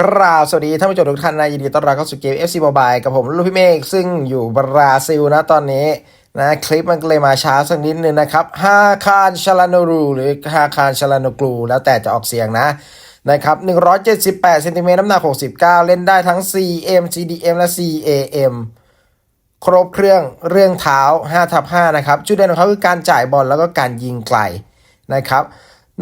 กราบสวัสดีท่านผู้ชมทุกท่านนะยินดีต้อนรับเข้าสู่เกม FC Mobile กับผมลูกพี่เมฆซึ่งอยู่บราซิลนะตอนนี้นะคลิปมันเลยมาช้าสักนิดนึงนะครับฮาคารชลาโนรูหรือฮาคารชลาโนกรูแล้วแต่จะออกเสียงนะนะครับ178เซนติเมตรน้ำหนัก 69 เล่นได้ทั้ง CM CDM และ CAM ครบเครื่องเรื่องเท้า5ทับ5นะครับจุดเด่นของเขาคือการจ่ายบอลแล้วก็การยิงไกลนะครับ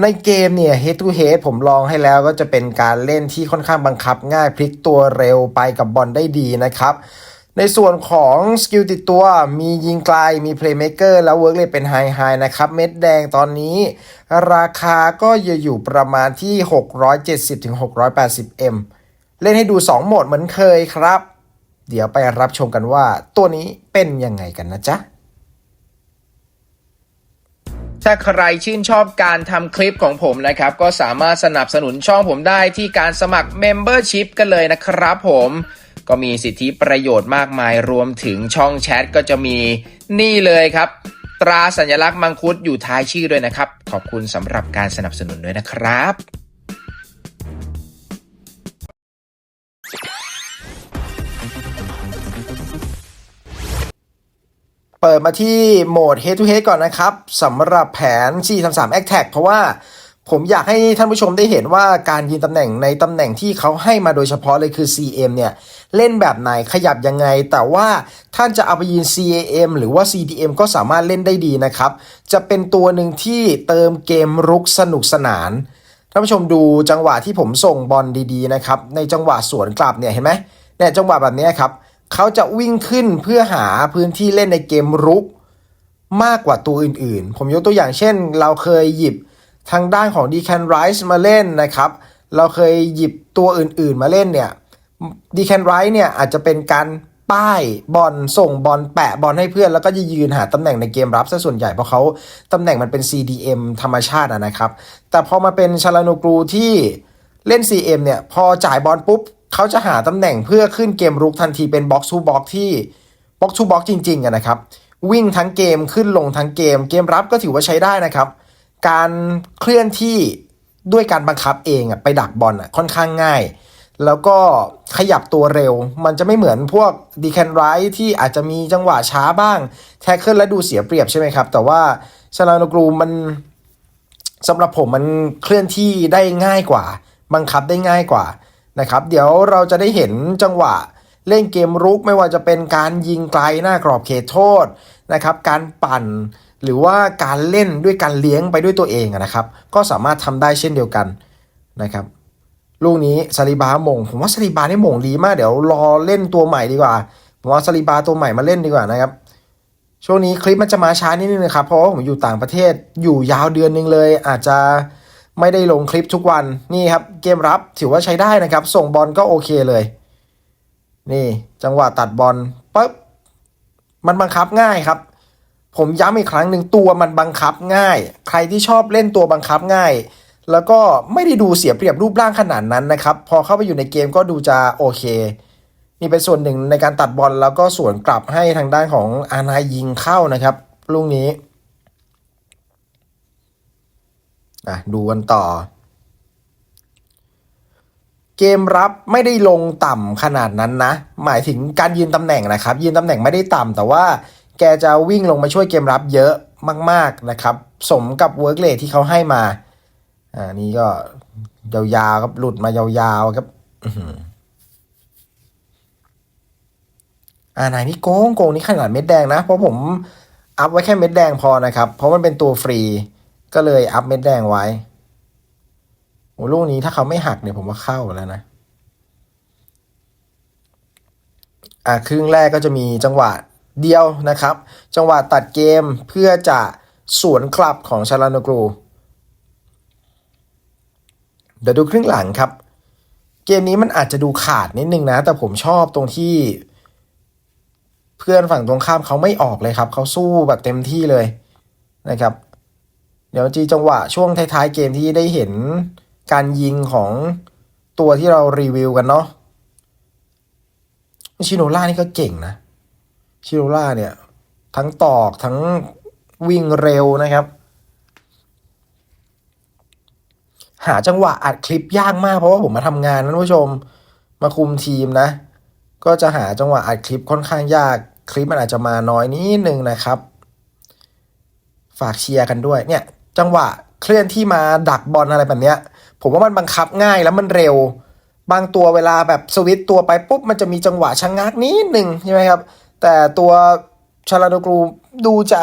ในเกมเนี่ย head to head ผมลองให้แล้วก็จะเป็นการเล่นที่ค่อนข้างบังคับง่ายพลิกตัวเร็วไปกับบอลได้ดีนะครับในส่วนของสกิลติดตัวมียิงไกลมี playmaker แล้ว work rate เป็นไฮไฮนะครับ เม็ดแดงตอนนี้ราคาก็จะอยู่ประมาณที่ 670-680M เล่นให้ดู 2 โหมดเหมือนเคยครับ เดี๋ยวไปรับชมกันว่าตัวนี้เป็นยังไงกันนะจ๊ะ ถ้าใครชื่นชอบการทำคลิปของผมนะครับ ก็สามารถสนับสนุนช่องผมได้ที่การสมัคร Membership กันเลยนะครับผมก็มีสิทธิประโยชน์มากมายรวมถึงช่องแชทก็จะมีนี่เลยครับ ตราสัญลักษณ์มังคุดอยู่ท้ายชื่อด้วยนะครับ ขอบคุณสำหรับการสนับสนุนด้วยนะครับ เปิดมาที่โหมด head to head ก่อนนะครับสำหรับแผน 433 Attack เพราะว่าผมอยากให้ท่านผู้ชมได้เห็นว่าการยืนตำแหน่งในตำแหน่งที่เขาให้มาโดยเฉพาะเลยคือ CM เนี่ย เล่นแบบไหนขยับยังไง แต่ว่าท่านจะเอาไปยืน CAM หรือว่า CDM ก็สามารถเล่นได้ดีนะครับ จะเป็นตัวหนึ่งที่เติมเกมรุกสนุกสนานท่านผู้ชมดูจังหวะที่ผมส่งบอลดีๆนะครับในจังหวะสวนกลับเนี่ยเห็นไหมเนี่ยจังหวะแบบนี้ครับ เขาจะวิ่งขึ้นเพื่อหาพื้นที่เล่นในเกมรุกมากกว่าตัวอื่นๆ ผมยกตัวอย่างเช่น เราเคยหยิบทางด้านของ d ีแคนไรส์มาเล่นนะครับ เราเคยหยิบตัวอื่นๆมาเล่นเนี่ย d ีแคนไรส์เนี่ยอาจจะเป็นการป้ายบอลส่งบอลแปะบอลให้เพื่อน แล้วก็จะยืนหาตำแหน่งในเกมรับซะส่วนใหญ่เพราะเขาตำแหน่งมันเป็น CDM ธรรมชาติอะนะครับ แต่พอมาเป็นชาลานูกรูที่เล่น CM เนี่ย พอจ่ายบอลปุ๊บ เขาจะหาตำแหน่งเพื่อขึ้นเกมรุกทันทีเป็นบ็อกซ์ทูบ็อกที่บ็อกซ์ทูบ็อกจริงๆนะครับ วิ่งทั้งเกมขึ้นลงทั้งเกม เกมรับก็ถือว่าใช้ได้นะครับ การเคลื่อนที่ด้วยการบังคับเองอะไปดักบอลอะค่อนข้างง่าย แล้วก็ขยับตัวเร็ว มันจะไม่เหมือนพวกดีแคนไรที่อาจจะมีจังหวะช้าบ้าง แท็กเกิลและดูเสียเปรียบใช่ไหมครับ แต่ว่าชาลานกรูมันสำหรับผมมันเคลื่อนที่ได้ง่ายกว่า บังคับได้ง่ายกว่า นะครับ เดี๋ยวเราจะได้เห็นจังหวะเล่นเกมรุกไม่ว่าจะเป็นการยิงไกลหน้ากรอบเขตโทษนะครับการปั่นหรือว่าการเล่นด้วยการเลี้ยงไปด้วยตัวเองนะครับ ก็สามารถทำได้เช่นเดียวกันนะครับลูกนี้ซาลิบามงผมว่าซาลิบานี่มงดีมากเดี๋ยวรอเล่นตัวใหม่ดีกว่า ผมว่าซาลิบาตัวใหม่มาเล่นดีกว่านะครับช่วงนี้คลิปมันจะมาช้านิดนึงนะครับเพราะว่าผมอยู่ต่างประเทศอยู่ยาวเดือนนึงเลย อาจจะ ไม่ได้ลงคลิปทุกวันนี่ครับเกมรับถือว่าใช้ได้นะครับ ส่งบอลก็โอเคเลย นี่จังหวะตัดบอลปุ๊บมันบังคับง่ายครับ ผมย้ำอีกครั้งหนึ่งตัวมันบังคับง่าย ใครที่ชอบเล่นตัวบังคับง่าย แล้วก็ไม่ได้ดูเสียเปรียบรูปร่างขนาดนั้นนะครับ พอเข้าไปอยู่ในเกมก็ดูจะโอเค นี่เป็นส่วนหนึ่งในการตัดบอลแล้วก็สวนกลับให้ทางด้านของอานายิงเข้านะครับลูกนี้ อะดูกันต่อ เกมรับไม่ได้ลงต่ำขนาดนั้นนะ หมายถึงการยืนตำแหน่งนะครับ ยืนตำแหน่งไม่ได้ต่ำแต่ว่าแกจะวิ่งลงมาช่วยเกมรับเยอะมาก ๆนะครับ สมกับเวิร์กเลทที่เขาให้มา อ่านี่ก็ยาวๆครับหลุดมายาวๆครับอ่าไหนนี่โกงโกงนี่ขนาดเม็ดแดงนะ เพราะผมอัพไว้แค่เม็ดแดงพอนะครับ เพราะมันเป็นตัวฟรี ก็เลยอัพเม็ดแดงไว้โอ้ลูกนี้ถ้าเขาไม่หักเนี่ยผมว่าเข้าแล้วนะ อ่าครึ่งแรกก็จะมีจังหวะเดียวนะครับ จังหวะตัดเกมเพื่อจะสวนกลับของชาลานกรู เดี๋ยวดูครึ่งหลังครับ เกมนี้มันอาจจะดูขาดนิดนึงนะ แต่ผมชอบตรงที่ เพื่อนฝั่งตรงข้ามเขาไม่ออกเลยครับ เขาสู้แบบเต็มที่เลยนะครับ เดี๋ยวจีจังหวะช่วงท้ายๆเกมที่ได้เห็นการยิงของตัวที่เรารีวิวกันเนาะชิโนล่านี่ก็เก่งนะ ชิโนล่าเนี่ย ทั้งตอกทั้งวิ่งเร็วนะครับ หาจังหวะอัดคลิปยากมากเพราะว่าผมมาทำงานนะท่านผู้ชมมาคุมทีมนะ ก็จะหาจังหวะอัดคลิปค่อนข้างยากคลิปมันอาจจะมาน้อยนิดนึงนะครับ ฝากเชียร์กันด้วยเนี่ย จังหวะเคลื่อนที่มาดักบอลอะไรแบบเนี้ย ผมว่ามันบังคับง่ายแล้วมันเร็ว บางตัวเวลาแบบสวิตตัวไปปุ๊บมันจะมีจังหวะชะงงักนิดหนึ่งใช่ไหมครับ แต่ตัวชาลาโนกรูดูจะ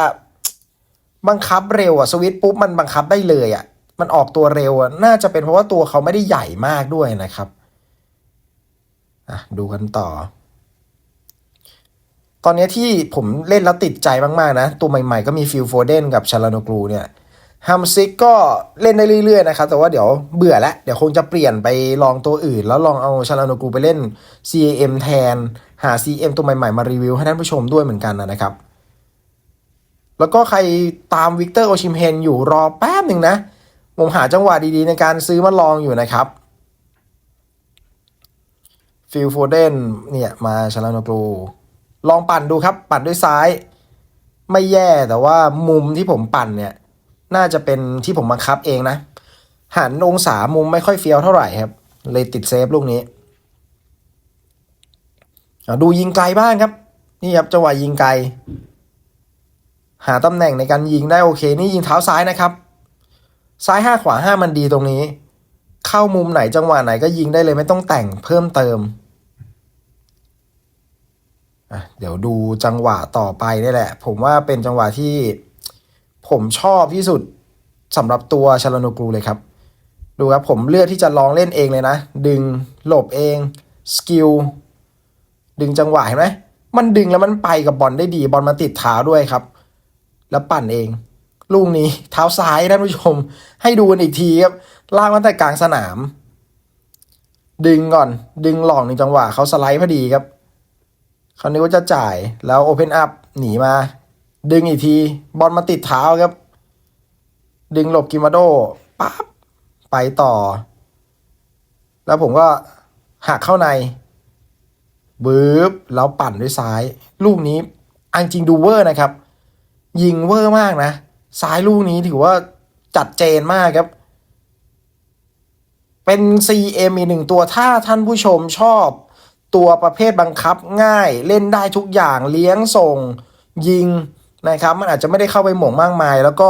บังคับเร็วอะสวิตปุ๊บมันบังคับได้เลยอะมันออกตัวเร็วอะน่าจะเป็นเพราะว่าตัวเขาไม่ได้ใหญ่มากด้วยนะครับอะดูกันต่อ ตอนนี้ที่ผมเล่นแล้วติดใจมากๆนะ ตัวใหม่ๆก็มีฟิลโฟเดนกับชาลานกรูเนี่ย ฮัมซิกก็เล่นได้เรื่อยๆนะครับ แต่ว่าเดี๋ยวเบื่อแล้ว เดี๋ยวคงจะเปลี่ยนไปลองตัวอื่น แล้วลองเอาชาลานกรูไปเล่น CAM แทน หา CM ตัวใหม่ๆ มารีวิวให้ท่านผู้ชมด้วยเหมือนกันนะครับ แล้วก็ใครตามวิกเตอร์โอชิมเฮนอยู่รอแป๊บหนึ่งนะ ผมหาจังหวะดีๆ ในการซื้อมาลองอยู่นะครับฟิลโฟเดนเนี่ยมาชาลานกรูลองปั่นดูครับ ปั่นด้วยซ้าย ไม่แย่แต่ว่ามุมที่ผมปั่นเนี่ย น่าจะเป็นที่ผมบังคับเองนะ หันองศามุมไม่ค่อยเฟี้ยวเท่าไหร่ครับ เลยติดเซฟลูกนี้ดูยิงไกลบ้างครับ นี่ครับจังหวะยิงไกล หาตำแหน่งในการยิงได้โอเค นี่ยิงเท้าซ้ายนะครับ ซ้ายห้าขวาห้ามันดีตรงนี้ เข้ามุมไหนจังหวะไหนก็ยิงได้เลยไม่ต้องแต่งเพิ่มเติมเดี๋ยวดูจังหวะต่อไปนี่แหละ ผมว่าเป็นจังหวะที่ ผมชอบที่สุดสำหรับตัวชาลานกรูเลยครับ ดูครับผมเลือกที่จะลองเล่นเองเลยนะ ดึงหลบเองสกิลดึงจังหวะเห็นไหมมันดึงแล้วมันไปกับบอลได้ดีบอลมาติดเท้าด้วยครับ แล้วปั่นเอง ลูกนี้เท้าซ้ายท่านผู้ชม ให้ดูกันอีกทีครับลากมาแต่กลางสนาม ดึงก่อน ดึงหลอกในจังหวะเขาสไลด์พอดีครับคราวนี้ก็จะจ่ายแล้วโอเพนอัพหนีมา ดึงอีกที บอลมาติดเท้าครับ ดึงหลบกิมาโดปั๊บไปต่อ แล้วผมก็หักเข้าในบึ๊บแล้วปั่นด้วยซ้าย ลูกนี้อันจริงดูเวอร์นะครับ ยิงเวอร์มากนะ ซ้ายลูกนี้ถือว่าจัดเจนมากครับ เป็น CM อีกหนึ่งตัวถ้าท่านผู้ชมชอบ ตัวประเภทบังคับง่ายเล่นได้ทุกอย่างเลี้ยงส่ง ยิง นะครับมันอาจจะไม่ได้เข้าไปหม่งมากมาย แล้วก็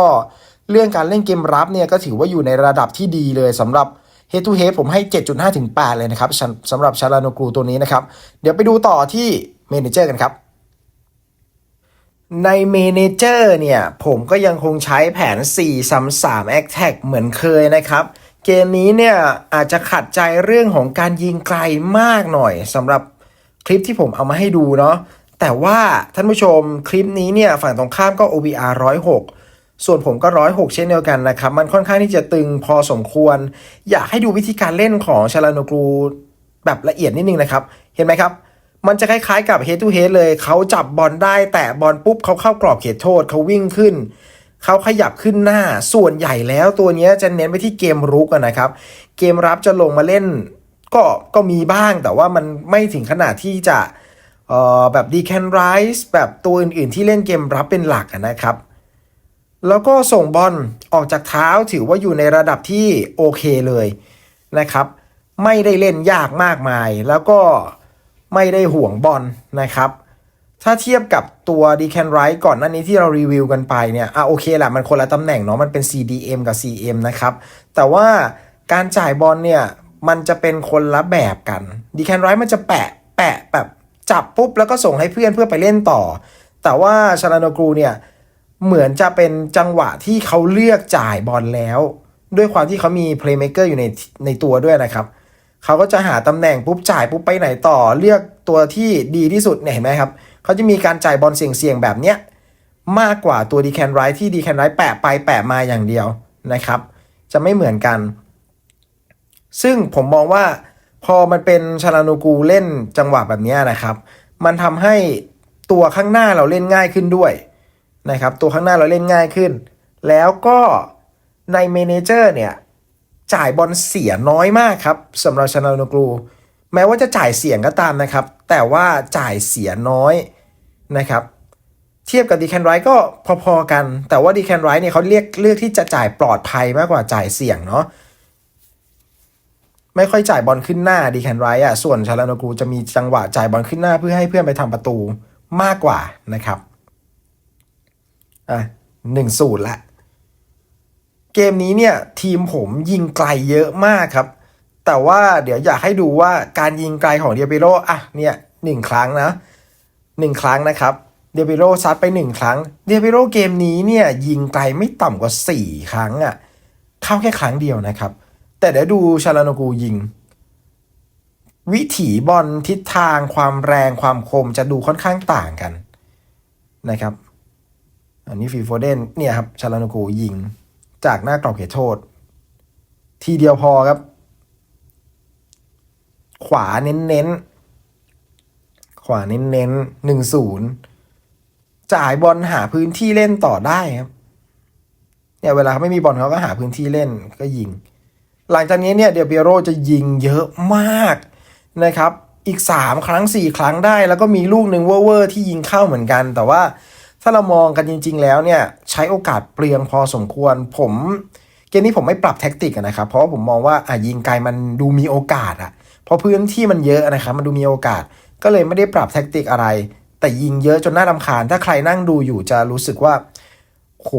เรื่องการเล่นเกมรับเนี่ยก็ถือว่าอยู่ในระดับที่ดีเลยสำหรับ Head to Head ผมให้ 7.5 ถึง 8 เลยนะครับสำหรับชาลานกรูตัวนี้นะครับ เดี๋ยวไปดูต่อที่เมนเจอร์กันครับ ในเมนเจอร์เนี่ย ผมก็ยังคงใช้แผน 4 3 3 a t t a c เหมือนเคยนะครับ เกมนี้เนี่ย อาจจะขัดใจเรื่องของการยิงไกลมากหน่อยสำหรับคลิปที่ผมเอามาให้ดูเนาะ แต่ว่าท่านผู้ชมคลิปนี้เนี่ยฝั่งตรงข้ามก็ OBR 106 ส่วนผมก็ 106 เช่นเดียวกันนะครับ มันค่อนข้างที่จะตึงพอสมควร อยากให้ดูวิธีการเล่นของชาลานกรูแบบละเอียดนิดนึงนะครับ เห็นไหมครับ มันจะคล้ายๆกับ head to head เลย เขาจับบอลได้แต่บอลปุ๊บเขาเข้ากรอบเขตโทษเขาวิ่งขึ้นเขาขยับขึ้นหน้าส่วนใหญ่แล้วตัวนี้จะเน้นไปที่เกมรุกนะครับ เกมรับจะลงมาเล่น ก็ก็มีบ้างแต่ว่ามันไม่ถึงขนาดที่จะ เอ่อแบบดีแคนไรส์แบบตัวอื่นๆที่เล่นเกมรับเป็นหลักนะครับ แล้วก็ส่งบอลออกจากเท้าถือว่าอยู่ในระดับที่โอเคเลยนะครับ ไม่ได้เล่นยากมากมาย แล้วก็ไม่ได้ห่วงบอลนะครับ ถ้าเทียบกับตัวดีแคนไรท์ก่อนหน้านี้ที่เรารีวิวกันไปเนี่ยอะโอเคแหละมันคนละตำแหน่งเนาะมันเป็น CDM กับ CM นะครับ แต่ว่าการจ่ายบอลเนี่ยมันจะเป็นคนละแบบกันดีแคนไรท์มันจะแปะแปะแบบ จับปุ๊บแล้วก็ส่งให้เพื่อนเพื่อไปเล่นต่อ แต่ว่าชาลานกรูเนี่ยเหมือนจะเป็นจังหวะที่เขาเลือกจ่ายบอลแล้ว ด้วยความที่เขามีเพลย์เม k เกอร์อยู่ในในตัวด้วยนะครับเขาก็จะหาตำแหน่งปุ๊บจ่ายปุ๊บไปไหนต่อ เลือกตัวที่ดีที่สุดเนี่ยเห็นไหมครับเขาจะมีการจ่ายบอลเสี่ยงๆแบบเนี้ยมากกว่าตัวดีแคนไรท์ที่ดีแคนไรท์แปะไปแปะมาอย่างเดียวนะครับ จะไม่เหมือนกัน ซึ่งผมมองว่า พอมันเป็นชาลานูกูเล่นจังหวะแบบนี้นะครับ มันทำให้ตัวข้างหน้าเราเล่นง่ายขึ้นด้วยนะครับ ตัวข้างหน้าเราเล่นง่ายขึ้น แล้วก็ในเมนเจอร์เนี่ยจ่ายบอลเสียน้อยมากครับสำหรับชานาโนกรูแม้ว่าจะจ่ายเสียงก็ตามนะครับ แต่ว่าจ่ายเสียน้อยนะครับเทียบกับดีแคนไรก็พอๆกัน แต่ว่าดีแคนไรเนี่ยเขาเรียกเลือกที่จะจ่ายปลอดภัยมากกว่าจ่ายเสี่ยงเนาะ ไม่ค่อยจ่ายบอลขึ้นหน้าดีแคนไรอะส่วนชาลานกูจะมีจังหวะจ่ายบอลขึ้นหน้าเพื่อให้เพื่อนไปทำประตูมากกว่านะครับอะหนึ่งศูนย์ละ เกมนี้เนี่ยทีมผมยิงไกลเยอะมากครับ แต่ว่าเดี๋ยวอยากให้ดูว่าการยิงไกลของเดียบิโรอะเนี่ยหนึ่งครั้งนะหนึ่งครั้งนะครับเดียบิโรซัดไปหนึ่งครั้งเดียบิโรเกมนี้เนี่ยยิงไกลไม่ต่ำกว่าสี่ครั้งอะเข้าแค่ครั้งเดียวนะครับ แต่เดี๋ยวดูชาลานกูยิง วิถีบอลทิศทางความแรงความคมจะดูค่อนข้างต่างกันนะครับ อันนี้ฟีโฟเดนเนี่ยครับชาลานกูยิง จากหน้ากรอบเขตโทษ ทีเดียวพอครับ ขวาเน้นเน้นขวาเน้นเน้นหนึ่งศูนย์จ่ายบอลหาพื้นที่เล่นต่อได้ครับ เนี่ยเวลาเขาไม่มีบอลเขาก็หาพื้นที่เล่นก็ยิง หลังจากนี้เนี่ยเดลเปียโรจะยิงเยอะมากนะครับอีก 3 ครั้ง 4 ครั้งได้ แล้วก็มีลูกหนึ่งเวอร์ที่ยิงเข้าเหมือนกัน แต่ว่าถ้าเรามองกันจริง ๆ แล้วเนี่ยใช้โอกาสเปลืองพอสมควรผมเกมนี้ผมไม่ปรับแท็กติกนะครับ เพราะผมมองว่าอะยิงไกลมันดูมีโอกาสอะเพราะพื้นที่มันเยอะนะครับมันดูมีโอกาส ก็เลยไม่ได้ปรับแท็กติกอะไร แต่ยิงเยอะจนน่ารำคาญ ถ้าใครนั่งดูอยู่จะรู้สึกว่าโห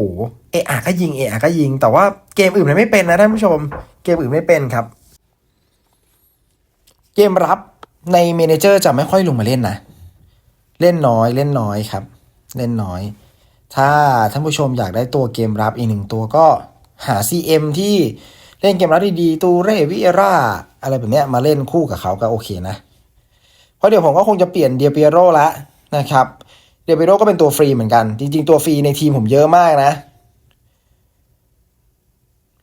เอะอะก็ยิงเอะอะก็ยิง แต่ว่าเกมอื่นมันไม่เป็นนะท่านผู้ชม เกมอื่นไม่เป็นครับ เกมรับในเมนเจอร์จะไม่ค่อยลงมาเล่นนะ เล่นน้อยเล่นน้อยครับ เล่นน้อย ถ้าท่านผู้ชมอยากได้ตัวเกมรับอีกหนึ่งตัวก็หา CM ที่เล่นเกมรับดีๆตูเรวิเอราอะไรแบบเนี้ยมาเล่นคู่กับเขาก็โอเคนะ เพราะเดี๋ยวผมก็คงจะเปลี่ยนเดียเปียโรละนะครับ เดวิโรก็เป็นตัวฟรีเหมือนกัน จริงๆ ตัวฟรีในทีมผมเยอะมากนะ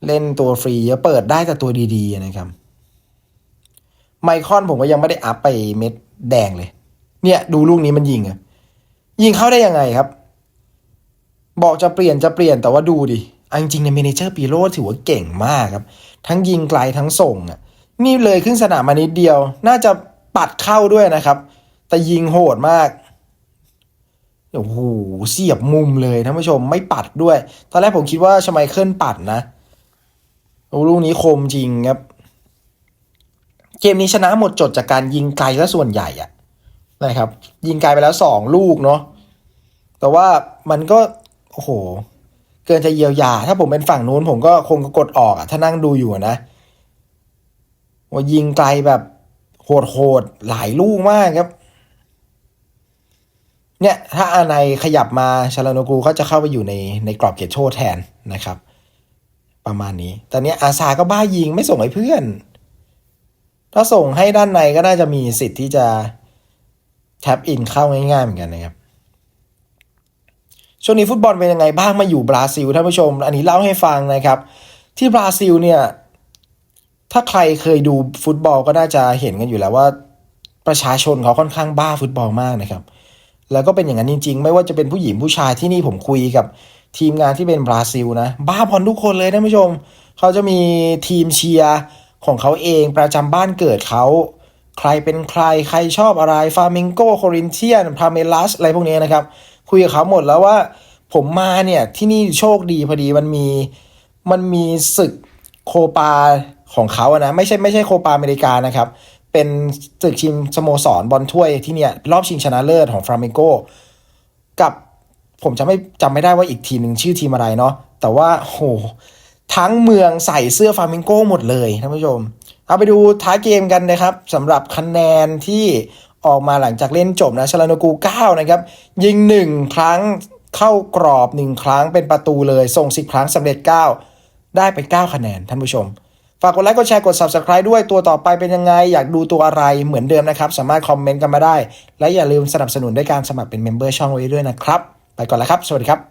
เล่นตัวฟรีเยอะเปิดได้แต่ตัวดีๆนะครับ ไมคอนผมก็ยังไม่ได้อัพไปเม็ดแดงเลย เนี่ย ดูลูกนี้มันยิงอะยิงเข้าได้ยังไงครับ บอกจะเปลี่ยนจะเปลี่ยนแต่ว่าดูดิเอาจริงในเมเนเจอร์ปีโรถือว่าเก่งมากครับ ทั้งยิงไกลทั้งส่งอะนี่เลยขึ้นสนามมานิดเดียว น่าจะปัดเข้าด้วยนะครับ แต่ยิงโหดมากโอ้โหเสียบมุมเลยท่านผู้ชมไม่ปัดด้วย ตอนแรกผมคิดว่าชไมเคิลปัดนะ โอ้ลูกนี้คมจริงครับ เกมนี้ชนะหมดจดจากการยิงไกลและส่วนใหญ่อะนะครับ ยิงไกลไปแล้วสองลูกเนาะแต่ว่ามันก็โอ้โห เกินจะเยียวยา ถ้าผมเป็นฝั่งนู้นผมก็คงกดออกอะถ้านั่งดูอยู่นะว่ายิงไกลแบบโหดๆหลายลูกมากครับ เนี่ยถ้าอาไนขยับมาชาลาโนกูก็จะเข้าไปอยู่ในในกรอบเขตโทษแทนนะครับ ประมาณนี้แต่เนี้ยอาซาก็บ้ายิงไม่ส่งให้เพื่อน ถ้าส่งให้ด้านในก็น่าจะมีสิทธิ์ที่จะแท็บอินเข้าง่ายๆเหมือนกันนะครับ ช่วงนี้ฟุตบอลเป็นยังไงบ้างมาอยู่บราซิลท่านผู้ชม อันนี้เล่าให้ฟังนะครับ ที่บราซิลเนี่ย ถ้าใครเคยดูฟุตบอลก็น่าจะเห็นกันอยู่แล้วว่า ประชาชนเขาค่อนข้างบ้าฟุตบอลมากนะครับ แล้วก็เป็นอย่างนั้นจริง ๆ ไม่ว่าจะเป็นผู้หญิงผู้ชายที่นี่ผมคุยกับ ทีมงานที่เป็นบราซิลนะ บ้าบอลทุกคนเลยท่านผู้ชม เขาจะมีทีมเชียร์ของเขาเองประจำบ้านเกิดเขาใครเป็นใครใครชอบอะไรฟาเมงโกโครินเทียนพาเมลัสอะไรพวกนี้นะครับ คุยกับเขาหมดแล้วว่า ผมมาเนี่ยที่นี่โชคดีพอดีมันมีมันมีศึกโคปาของเขาอะนะไม่ใช่ไม่ใช่โคปาอเมริกานะครับ เป็นศึกชิงสโมสรบอลถ้วยที่เนี่ยรอบชิงชนะเลิศของฟราเมงโกกับ ผมจะไม่จำไม่ได้ว่าอีกทีมหนึ่งชื่อทีมอะไรเนาะแต่ว่าโหทั้งเมืองใส่เสื้อฟราเมงโกหมดเลยท่านผู้ชม เอาไปดูท้ายเกมกันนะครับสำหรับคะแนนที่ออกมาหลังจากเล่นจบนะชลานกู 9 นะครับ ยิง 1 ครั้งเข้ากรอบ 1 ครั้งเป็นประตูเลย ส่ง 10 ครั้งสำเร็จ 9 ได้ไป 9 คะแนนท่านผู้ชม ฝากกดไลค์กดแชร์กด Subscribe ด้วยตัวต่อไปเป็นยังไง อยากดูตัวอะไรเหมือนเดิมนะครับ สามารถคอมเมนต์กันมาได้ และอย่าลืมสนับสนุนด้วยการสมัครเป็นเมมเบอร์ช่องไว้ด้วยนะครับ ไปก่อนแล้วครับ สวัสดีครับ